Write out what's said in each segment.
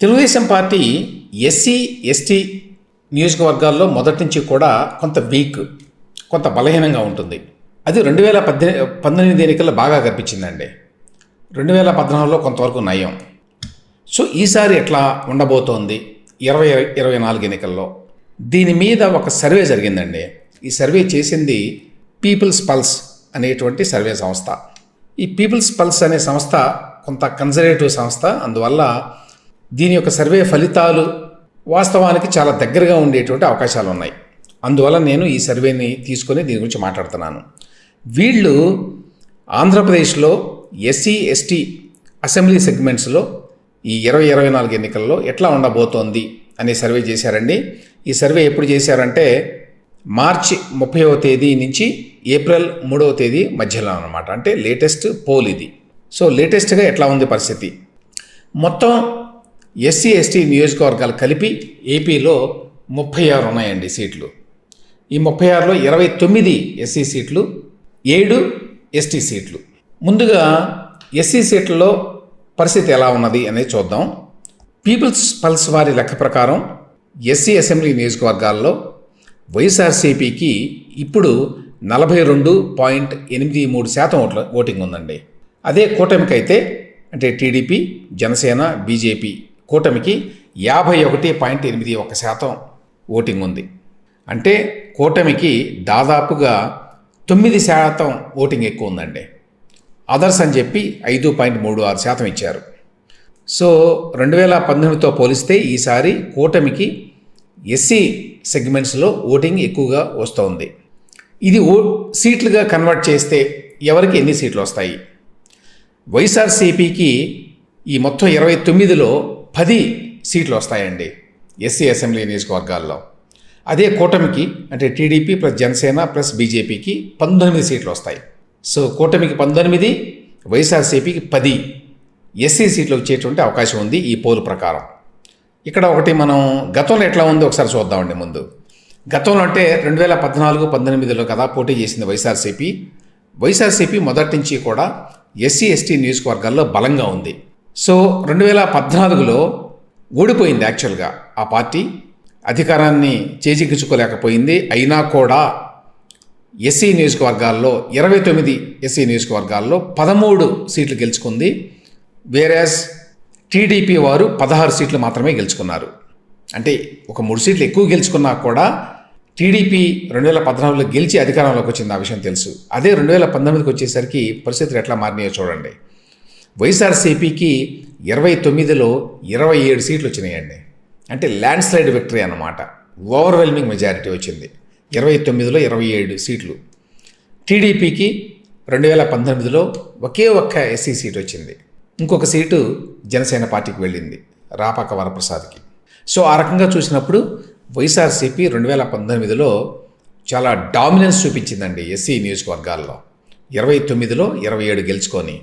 Telugu Desam party SC ST నియోజకవర్గాల్లో మొదటి నుంచి కూడా కొంత వీక్ కొంత బలహీనంగా ఉంటుంది. అది రెండు వేల పద్దె పంతొమ్మిది ఎన్నికల్లో బాగా కనిపించిందండి. రెండు వేల పద్నాలుగులో కొంతవరకు నయం. సో ఈసారి ఎట్లా ఉండబోతోంది ఇరవై ఇరవై నాలుగు ఎన్నికల్లో? దీని మీద ఒక సర్వే జరిగిందండి. ఈ సర్వే చేసింది పీపుల్స్ పల్స్ అనేటువంటి సర్వే సంస్థ. ఈ పీపుల్స్ పల్స్ అనే సంస్థ కొంత కన్జర్వేటివ్ సంస్థ. అందువల్ల దీని యొక్క సర్వే ఫలితాలు వాస్తవానికి చాలా దగ్గరగా ఉండేటువంటి అవకాశాలు ఉన్నాయి. అందువల్ల నేను ఈ సర్వేని తీసుకొని దీని గురించి మాట్లాడుతున్నాను. వీళ్ళు ఆంధ్రప్రదేశ్లో ఎస్సీ ఎస్టీ అసెంబ్లీ సెగ్మెంట్స్లో ఈ ఇరవై ఇరవై నాలుగు ఎన్నికల్లో ఎట్లా ఉండబోతోంది అనే సర్వే చేశారండి. ఈ సర్వే ఎప్పుడు చేశారంటే మార్చి ముప్పైవ తేదీ నుంచి ఏప్రిల్ మూడవ తేదీ మధ్యలో అనమాట అంటే లేటెస్ట్ పోల్ ఇది. సో లేటెస్ట్గా ఎట్లా ఉంది పరిస్థితి? మొత్తం ఎస్సీ ఎస్టీ నియోజకవర్గాలు కలిపి ఏపీలో ముప్పై ఆరు ఉన్నాయండి సీట్లు. ఈ ముప్పై ఆరులో ఇరవై తొమ్మిది ఎస్సీ సీట్లు ఏడు ఎస్టీ సీట్లు. ముందుగా ఎస్సీ సీట్లలో పరిస్థితి ఎలా ఉన్నది అనేది చూద్దాం. పీపుల్స్ పల్స్ వారి లెక్క ప్రకారం ఎస్సీ అసెంబ్లీ నియోజకవర్గాల్లో వైఎస్ఆర్సీపీకి ఇప్పుడు నలభై రెండు పాయింట్ ఎనిమిది మూడు శాతం ఓట్ల ఓటింగ్ ఉందండి. అదే కూటమికి అయితే అంటే టీడీపీ జనసేన బీజేపీ కూటమికి యాభై ఒకటి పాయింట్ ఎనిమిది ఒక శాతం ఓటింగ్ ఉంది. అంటే కూటమికి దాదాపుగా తొమ్మిది శాతం ఓటింగ్ ఎక్కువ ఉందండి. అదర్స్ అని చెప్పి ఐదు పాయింట్ మూడు ఆరు శాతం ఇచ్చారు. సో రెండు వేల పంతొమ్మిదితో పోలిస్తే ఈసారి కూటమికి ఎస్సీ సెగ్మెంట్స్లో ఓటింగ్ ఎక్కువగా వస్తోంది ఇది ఓ సీట్లుగా కన్వర్ట్ చేస్తే ఎవరికి ఎన్ని సీట్లు వస్తాయి? వైఎస్ఆర్సీపీకి ఈ మొత్తం ఇరవై తొమ్మిదిలో పది సీట్లు వస్తాయండి ఎస్సీ అసెంబ్లీ నియోజకవర్గాల్లో. అదే కూటమికి అంటే టీడీపీ ప్లస్ జనసేన ప్లస్ బీజేపీకి పంతొమ్మిది సీట్లు వస్తాయి. సో కూటమికి పంతొమ్మిది వైఎస్ఆర్సీపీకి పది. ఎస్సీ సీట్లు వచ్చేటువంటి అవకాశం ఉంది ఈ పోలు ప్రకారం. ఇక్కడ ఒకటి మనం గతంలో ఎట్లా ఉందో ఒకసారి చూద్దామండి ముందు. గతంలో అంటే రెండు వేల పద్నాలుగు పంతొమ్మిదిలో కదా పోటీ చేసింది వైఎస్ఆర్సీపీ. వైఎస్ఆర్సీపీ మొదటి నుంచి కూడా ఎస్సీ ఎస్టీ నియోజకవర్గాల్లో బలంగా ఉంది. సో రెండు వేల పద్నాలుగులో ఓడిపోయింది యాక్చువల్గా ఆ పార్టీ. అధికారాన్ని చేజిక్కించుకోలేకపోయింది. అయినా కూడా ఎస్సీ నియోజకవర్గాల్లో ఇరవై తొమ్మిది ఎస్సీ నియోజకవర్గాల్లో పదమూడు సీట్లు గెలుచుకుంది. వేరేస్ టీడీపీ వారు పదహారు సీట్లు మాత్రమే గెలుచుకున్నారు. అంటే ఒక మూడు సీట్లు ఎక్కువ గెలుచుకున్నా కూడా టీడీపీ రెండు వేల పద్నాలుగులో గెలిచి అధికారంలోకి వచ్చింది ఆ విషయం తెలుసు. అదే రెండు వేల పంతొమ్మిదికి వచ్చేసరికి పరిస్థితులు ఎట్లా మారినాయో చూడండి. వైఎస్ఆర్సీపీకి ఇరవై తొమ్మిదిలో ఇరవై ఏడు సీట్లు వచ్చినాయండి అంటే ల్యాండ్ స్లైడ్ విక్టరీ అన్నమాట. ఓవర్వెల్మింగ్ మెజారిటీ వచ్చింది. ఇరవై తొమ్మిదిలో ఇరవై ఏడు సీట్లు. టీడీపీకి రెండు వేల పంతొమ్మిదిలో ఒకే ఒక్క ఎస్సీ సీట్ వచ్చింది. ఇంకొక సీటు జనసేన పార్టీకి వెళ్ళింది రాపాక వరప్రసాద్కి. సో ఆ రకంగా చూసినప్పుడు వైఎస్ఆర్సీపీ రెండు వేల పంతొమ్మిదిలో చాలా డామినెన్స్ చూపించిందండి ఎస్సీ నియోజకవర్గాల్లో. ఇరవై తొమ్మిదిలో ఇరవై ఏడు గెలుచుకొని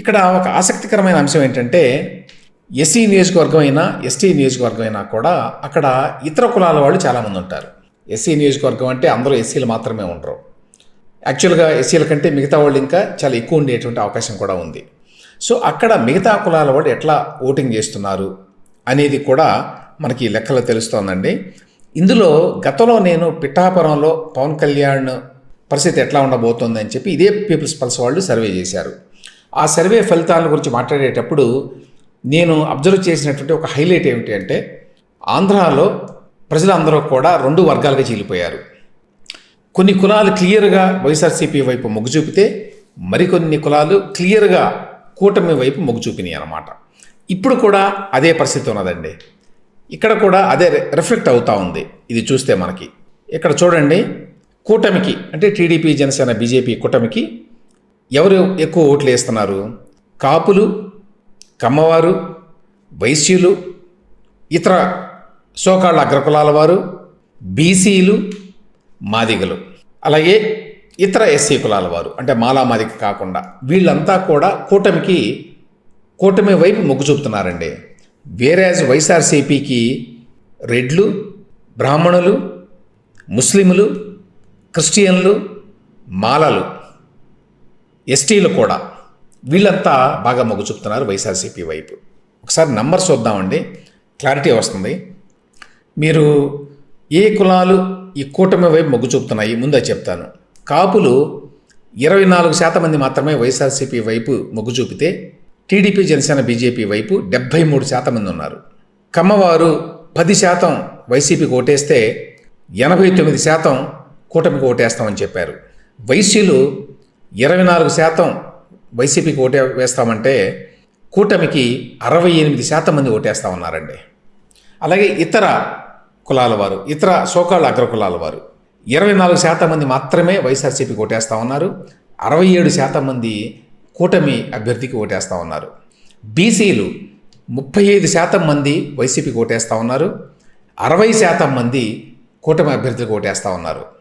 ఇక్కడ ఒక ఆసక్తికరమైన అంశం ఏంటంటే ఎస్సీ నియోజకవర్గం అయినా ఎస్టీ నియోజకవర్గం అయినా కూడా అక్కడ ఇతర కులాల వాళ్ళు చాలామంది ఉంటారు. ఎస్సీ నియోజకవర్గం అంటే అందరూ ఎస్సీలు మాత్రమే ఉండరు. యాక్చువల్గా ఎస్సీల కంటే మిగతా వాళ్ళు ఇంకా చాలా ఎక్కువ ఉండేటువంటి అవకాశం కూడా ఉంది. సో అక్కడ మిగతా కులాల వాళ్ళు ఎట్లా ఓటింగ్ చేస్తున్నారు అనేది కూడా మనకి లెక్కలో తెలుస్తోందండి. ఇందులో గతంలో నేను పిఠాపురంలో పవన్ కళ్యాణ్ పరిస్థితి ఎట్లా ఉండబోతోంది అని చెప్పి ఇదే పీపుల్స్ పల్స్ వాళ్ళు సర్వే చేశారు. ఆ సర్వే ఫలితాల గురించి మాట్లాడేటప్పుడు నేను అబ్జర్వ్ చేసినటువంటి ఒక హైలైట్ ఏమిటి అంటే ఆంధ్రాలో ప్రజలందరూ కూడా రెండు వర్గాలుగా చీలిపోయారు. కొన్ని కులాలు క్లియర్గా వైఎస్ఆర్సీపీ వైపు మొగ్గు చూపితే మరికొన్ని కులాలు క్లియర్గా కూటమి వైపు మొగ్గు చూపినాయి అన్నమాట. ఇప్పుడు కూడా అదే పరిస్థితి ఉన్నదండి. ఇక్కడ కూడా అదే రిఫ్లెక్ట్ అవుతూ ఉంది ఇది చూస్తే మనకి. ఇక్కడ చూడండి కూటమికి అంటే టీడీపీ జనసేన బీజేపీ కూటమికి ఎవరు ఎక్కువ ఓట్లు వేస్తున్నారు? కాపులు కమ్మవారు వైశ్యులు ఇతర సోకాళ్ళ అగ్రకులాల వారు బీసీలు మాదిగలు. అలాగే ఇతర ఎస్సీ కులాల వారు అంటే మాలా మాదిగ కాకుండా వీళ్ళంతా కూడా కూటమికి కూటమి వైపు మొగ్గు చూపుతున్నారండి. వేరేజ్ వైఎస్ఆర్సీపీకి రెడ్లు బ్రాహ్మణులు ముస్లింలు క్రిస్టియన్లు మాలలు. ఎస్టీలు కూడా వీళ్ళంతా బాగా మొగ్గు చూపుతున్నారు వైఎస్ఆర్సీపీ వైపు. ఒకసారి నంబర్స్ చూద్దామండి క్లారిటీ వస్తుంది. మీరు ఏ కులాలు ఈ కూటమి వైపు మొగ్గు చూపుతున్నాయి? ముందే చెప్తాను. కాపులు ఇరవై నాలుగు శాతం మంది మాత్రమే వైఎస్ఆర్సీపీ వైపు మొగ్గు చూపితే టీడీపీ జనసేన బీజేపీ వైపు డెబ్బై మూడు శాతం మంది ఉన్నారు. కమ్మవారు పది శాతం వైసీపీకి ఓటేస్తే ఎనభై తొమ్మిది శాతం కూటమికి ఓటేస్తామని చెప్పారు. వైశ్యులు ఇరవై నాలుగు శాతం వైసీపీకి ఓటే వేస్తామంటే కూటమికి అరవై ఎనిమిది శాతం మంది ఓటేస్తా ఉన్నారండి. అలాగే ఇతర కులాల వారు ఇతర సోకాళ్ళ అగ్ర కులాల వారు ఇరవై నాలుగు శాతం మంది మాత్రమే వైఎస్ఆర్సీపీకి ఓటేస్తా ఉన్నారు. అరవై ఏడు శాతం మంది కూటమి అభ్యర్థికి ఓటేస్తా ఉన్నారు. బీసీలు ముప్పై ఐదు శాతం మంది వైసీపీకి ఓటేస్తా ఉన్నారు. అరవై శాతం మంది కూటమి అభ్యర్థికి ఓటేస్తా ఉన్నారు.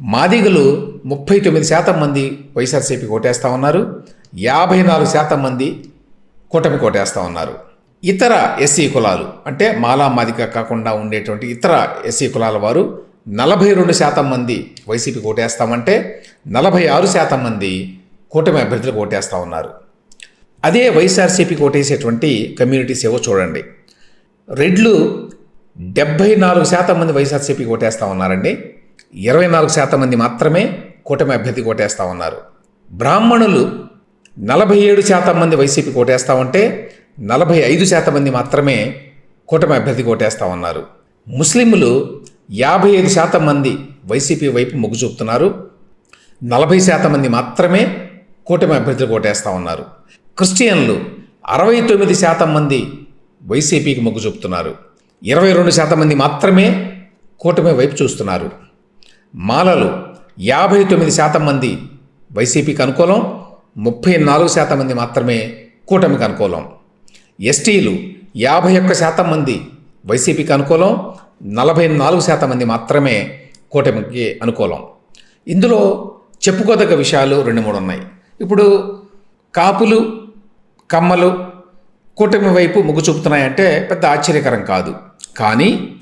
మాదిగలు ముప్పై తొమ్మిది శాతం మంది వైఎస్ఆర్సీపీ ఓటేస్తా ఉన్నారు. యాభై నాలుగు శాతం మంది కూటమి కోటేస్తూ ఉన్నారు. ఇతర ఎస్సీ కులాలు అంటే మాలా మాదిక కాకుండా ఉండేటువంటి ఇతర ఎస్సీ కులాల వారు నలభై రెండు శాతం మంది వైసీపీ ఓటేస్తామంటే నలభై ఆరు శాతం మంది కూటమి అభ్యర్థులకు ఓటేస్తూ ఉన్నారు. అదే వైఎస్ఆర్సీపీకి ఓటేసేటువంటి కమ్యూనిటీస్ ఏవో చూడండి. రెడ్లు డెబ్భై నాలుగు శాతం మంది వైఎస్ఆర్సీపీకి ఓటేస్తూ ఉన్నారండి. ఇరవై నాలుగు శాతం మంది మాత్రమే కూటమి అభ్యర్థి కోటేస్తా ఉన్నారు. బ్రాహ్మణులు నలభై ఏడు శాతం మంది వైసీపీ కోటేస్తా ఉంటే నలభై ఐదు శాతం మంది మాత్రమే కూటమి అభ్యర్థి కోటేస్తా ఉన్నారు. ముస్లింలు యాభై ఐదు శాతం మంది వైసీపీ వైపు మొగ్గు చూపుతున్నారు. నలభై శాతం మంది మాత్రమే కూటమి అభ్యర్థులు కోటేస్తా ఉన్నారు. క్రిస్టియన్లు అరవై తొమ్మిది శాతం మంది వైసీపీకి మొగ్గు చూపుతున్నారు. ఇరవై రెండు శాతం మంది మాత్రమే కూటమి వైపు చూస్తున్నారు. మాలలు యాభై తొమ్మిది శాతం మంది వైసీపీకి అనుకూలం ముప్పై నాలుగు శాతం మంది మాత్రమే కూటమికి అనుకూలం. ఎస్టీలు యాభై ఒక్క శాతం మంది వైసీపీకి అనుకూలం నలభై నాలుగు శాతం మంది మాత్రమే కూటమికి అనుకూలం. ఇందులో చెప్పుకోదగ్గ విషయాలు రెండు మూడు ఉన్నాయి. ఇప్పుడు కాపులు కమ్మలు కూటమి వైపు మొగ్గు చూపుతున్నాయంటే పెద్ద ఆశ్చర్యకరం కాదు. కానీ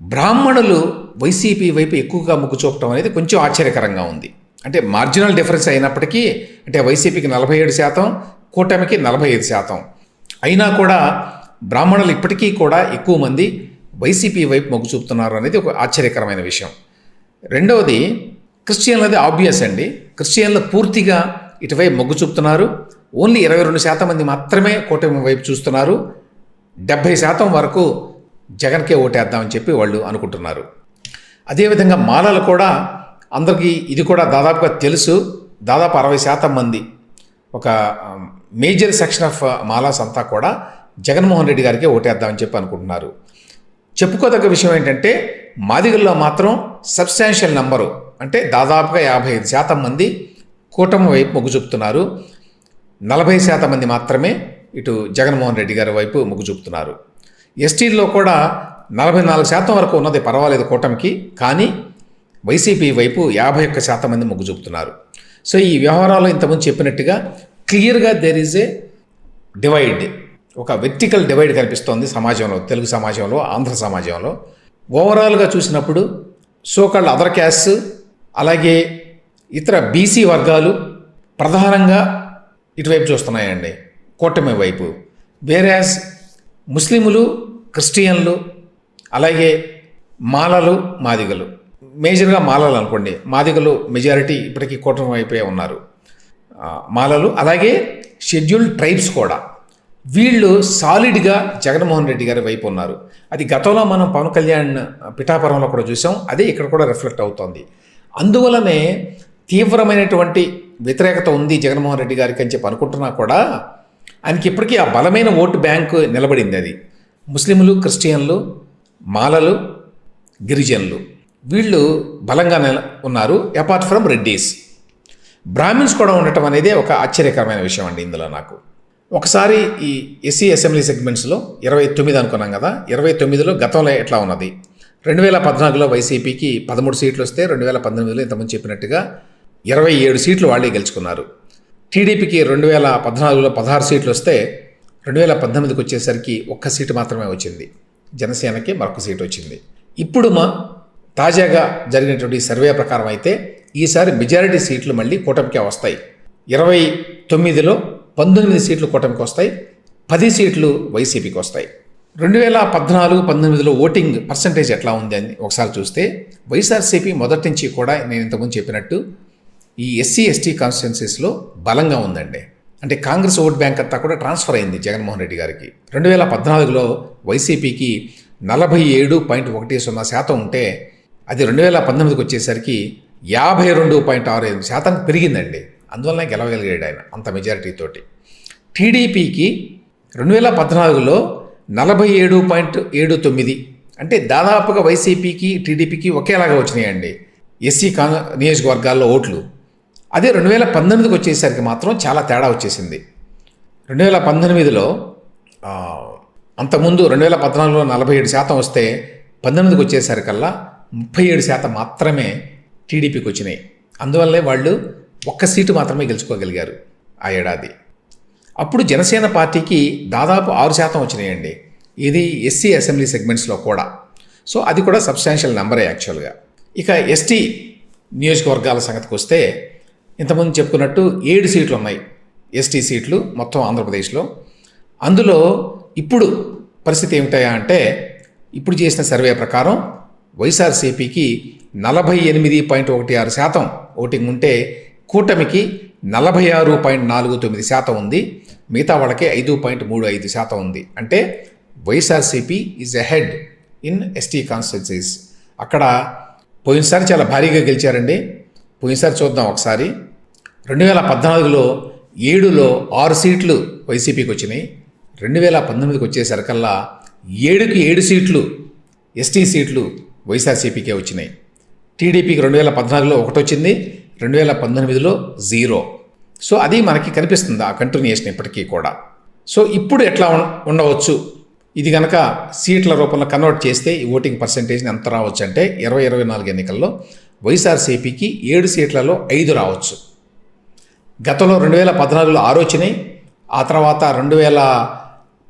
బ్రాహ్మణులు వైసీపీ వైపు ఎక్కువగా మొగ్గు చూపటం అనేది కొంచెం ఆశ్చర్యకరంగా ఉంది. అంటే మార్జినల్ డిఫరెన్స్ అయినప్పటికీ అంటే వైసీపీకి నలభై ఏడు శాతం కూటమికి నలభై ఐదు శాతం. అయినా కూడా బ్రాహ్మణులు ఇప్పటికీ కూడా ఎక్కువ మంది వైసీపీ వైపు మొగ్గు చూపుతున్నారు అనేది ఒక ఆశ్చర్యకరమైన విషయం. రెండవది క్రిస్టియన్లది ఆబ్వియస్ అండి. క్రిస్టియన్లు పూర్తిగా ఇటువైపు మొగ్గు చూపుతున్నారు. ఓన్లీ ఇరవై రెండు శాతం మంది మాత్రమే కూటమి వైపు చూస్తున్నారు. డెబ్భై శాతం వరకు జగన్కే ఓటేద్దామని చెప్పి వాళ్ళు అనుకుంటున్నారు. అదేవిధంగా మాలలు కూడా అందరికీ ఇది కూడా దాదాపుగా తెలుసు. దాదాపు అరవై శాతం మంది ఒక మేజర్ సెక్షన్ ఆఫ్ మాలాస్ అంతా కూడా జగన్మోహన్ రెడ్డి గారికి ఓటేద్దామని చెప్పి అనుకుంటున్నారు. చెప్పుకోదగ్గ విషయం ఏంటంటే మాదిగల్లో మాత్రం సబ్స్టాన్షియల్ నంబరు అంటే దాదాపుగా యాభై ఐదు శాతం మంది కూటమి వైపు మొగ్గు చూపుతున్నారు. నలభై శాతం మంది మాత్రమే ఇటు జగన్మోహన్ రెడ్డి గారి వైపు మొగ్గు చూపుతున్నారు. ఎస్టీల్లో కూడా నలభై నాలుగు శాతం వరకు ఉన్నది పర్వాలేదు కూటమికి కానీ వైసీపీ వైపు యాభై ఒక్క శాతం మంది మొగ్గు చూపుతున్నారు. సో ఈ వ్యవహారాలు ఇంతకుముందు చెప్పినట్టుగా క్లియర్గా దెర్ ఈజ్ ఏ డివైడ్ ఒక వెర్టికల్ డివైడ్ కనిపిస్తోంది సమాజంలో తెలుగు సమాజంలో ఆంధ్ర సమాజంలో. ఓవరాల్గా చూసినప్పుడు సోకాళ్ళ అదర్ క్యాస్ట్ అలాగే ఇతర బీసీ వర్గాలు ప్రధానంగా ఇటువైపు చూస్తున్నాయండి కూటమి వైపు. వేరే ముస్లిములు క్రిస్టియన్లు అలాగే మాలలు మాదిగలు. మేజర్గా మాలలు అనుకోండి. మాదిగలు మెజారిటీ ఇప్పటికీ కూటమి వైపే ఉన్నారు. మాలలు అలాగే షెడ్యూల్డ్ ట్రైబ్స్ కూడా. వీళ్ళు సాలిడ్గా జగన్మోహన్ రెడ్డి గారి వైపు ఉన్నారు. అది గతంలో మనం పవన్ కళ్యాణ్ పిఠాపురంలో కూడా చూసాం. అదే ఇక్కడ కూడా రిఫ్లెక్ట్ అవుతోంది. అందువలనే తీవ్రమైనటువంటి వ్యతిరేకత ఉంది జగన్మోహన్ రెడ్డి గారికి అని చెప్పి అనుకుంటున్నా కూడా ఆయనకి ఇప్పటికీ ఆ బలమైన ఓటు బ్యాంకు నిలబడింది అది. ముస్లింలు క్రిస్టియన్లు మాలలు గిరిజనులు. వీళ్ళు బలంగా ఉన్నారు అపార్ట్ ఫ్రమ్ రెడ్డీస్. బ్రాహ్మిన్స్ కూడా ఉండటం అనేది ఒక ఆశ్చర్యకరమైన విషయం అండి ఇందులో నాకు. ఒకసారి ఈ ఎస్సీ అసెంబ్లీ సెగ్మెంట్స్లో ఇరవై తొమ్మిది అనుకున్నాం కదా ఇరవై తొమ్మిదిలో గతంలో ఎట్లా ఉన్నది? రెండు వేల పద్నాలుగులో వైసీపీకి పదమూడు సీట్లు వస్తే రెండు వేల పంతొమ్మిదిలో ఇంతకుముందు చెప్పినట్టుగా ఇరవై ఏడు సీట్లు వాళ్ళే గెలుచుకున్నారు. టీడీపీకి రెండు వేల పద్నాలుగులో పదహారు సీట్లు వస్తే రెండు వేల పద్దెనిమిదికి వచ్చేసరికి ఒక్క సీటు మాత్రమే వచ్చింది. జనసేనకి మరొక సీటు వచ్చింది. ఇప్పుడు మా తాజాగా జరిగినటువంటి సర్వే ప్రకారం అయితే ఈసారి మెజారిటీ సీట్లు మళ్ళీ కూటమికే వస్తాయి. ఇరవై తొమ్మిదిలో పంతొమ్మిది సీట్లు కూటమికి వస్తాయి పది సీట్లు వైసీపీకి వస్తాయి. రెండు వేల పద్నాలుగు పంతొమ్మిదిలో ఓటింగ్ పర్సంటేజ్ ఎట్లా ఉంది అని ఒకసారి చూస్తే వైఎస్ఆర్సీపీ మొదటి నుంచి కూడా నేను ఇంతకుముందు చెప్పినట్టు ఈ ఎస్సీ ఎస్టీ కాన్స్టిట్యున్సీస్లో బలంగా ఉందండి. అంటే కాంగ్రెస్ ఓట్ బ్యాంక్ అంతా కూడా ట్రాన్స్ఫర్ అయింది జగన్మోహన్ రెడ్డి గారికి. రెండు వేల పద్నాలుగులో వైసీపీకి నలభై ఏడు పాయింట్ ఒకటి సున్నా శాతం ఉంటే అది రెండు వేల పంతొమ్మిదికి వచ్చేసరికి యాభై రెండు పాయింట్ ఆరు ఐదు శాతం పెరిగిందండి. అందువల్ల గెలవగలిగాడు ఆయన అంత మెజారిటీతోటి టీడీపీకి రెండు వేల పద్నాలుగులో నలభై ఏడు పాయింట్ ఏడు తొమ్మిది అంటే దాదాపుగా వైసీపీకి టీడీపీకి ఒకేలాగా వచ్చినాయండి. ఎస్సీ కాంగ్ నియోజకవర్గాల్లో ఓట్లు. అదే రెండు వేల పంతొమ్మిదికి వచ్చేసరికి మాత్రం చాలా తేడా వచ్చేసింది. రెండు వేల పంతొమ్మిదిలో అంతకుముందు రెండు వేల పద్నాలుగులో నలభై ఏడు శాతం వస్తే పంతొమ్మిదికి వచ్చేసరికల్లా ముప్పై ఏడు శాతం మాత్రమే టీడీపీకి వచ్చినాయి. అందువల్లే వాళ్ళు ఒక్క సీటు మాత్రమే గెలుచుకోగలిగారు ఆ ఏడాది. అప్పుడు జనసేన పార్టీకి దాదాపు ఆరు శాతం వచ్చినాయండి. ఇది ఎస్సీ అసెంబ్లీ సెగ్మెంట్స్లో కూడా. సో అది కూడా సబ్స్టాన్షియల్ నెంబరే యాక్చువల్గా. ఇక ఎస్టీ నియోజకవర్గాల సంగతికి వస్తే ఇంతకుముందు చెప్పుకున్నట్టు ఏడు సీట్లు ఉన్నాయి. ఎస్టీ సీట్లు మొత్తం ఆంధ్రప్రదేశ్లో. అందులో ఇప్పుడు పరిస్థితి ఏమిటాయా అంటే ఇప్పుడు చేసిన సర్వే ప్రకారం వైఎస్ఆర్సీపీకి నలభై ఎనిమిది పాయింట్ ఒకటి ఆరు శాతం ఓటింగ్ ఉంటే కూటమికి నలభై ఆరు పాయింట్ నాలుగు తొమ్మిది శాతం ఉంది. మిగతా వాళ్ళకి ఐదు పాయింట్ మూడు ఐదు శాతం ఉంది. అంటే YSRCP is ahead in ST constituencies అక్కడ పోయినసారి చాలా భారీగా గెలిచారండి. పోయినసారి చూద్దాం ఒకసారి. రెండు వేల పద్నాలుగులో ఏడులో ఆరు సీట్లు వైసీపీకి వచ్చినాయి. రెండు వేల పంతొమ్మిదికి వచ్చేసరికల్లా ఏడుకి ఏడు సీట్లు ఎస్టీ సీట్లు వైఎస్ఆర్సీపీకే వచ్చినాయి. టీడీపీకి రెండు వేల పద్నాలుగులో ఒకటి వచ్చింది రెండు వేల పంతొమ్మిదిలో జీరో. సో అది మనకి కనిపిస్తుంది ఆ కంటిన్యూషన్ ఇప్పటికీ కూడా. సో ఇప్పుడు ఎట్లా ఉండవచ్చు? ఇది కనుక సీట్ల రూపంలో కన్వర్ట్ చేస్తే ఈ ఓటింగ్ పర్సంటేజ్ని ఎంత రావచ్చు అంటే ఇరవై ఇరవై నాలుగు ఎన్నికల్లో వైఎస్ఆర్సీపీకి ఏడు సీట్లలో ఐదు రావచ్చు. గతంలో రెండు వేల పద్నాలుగులో ఆరు వచ్చినాయి ఆ తర్వాత రెండు వేల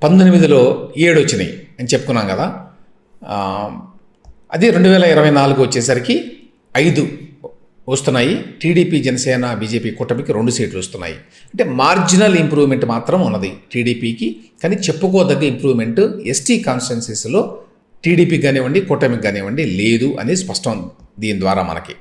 పంతొమ్మిదిలో ఏడు వచ్చినాయి అని చెప్పుకున్నాం కదా. అది రెండు వేల ఇరవై నాలుగు వచ్చేసరికి ఐదు వస్తున్నాయి. టీడీపీ జనసేన బీజేపీ కూటమికి రెండు సీట్లు వస్తున్నాయి. అంటే మార్జినల్ ఇంప్రూవ్మెంట్ మాత్రం ఉన్నది టీడీపీకి కానీ చెప్పుకోదగ్గ ఇంప్రూవ్మెంట్ ఎస్టీ కాన్స్టిట్యున్సీస్లో టీడీపీకి కానివ్వండి కూటమికి కానివ్వండి లేదు అనేది స్పష్టం దీని ద్వారా మనకి.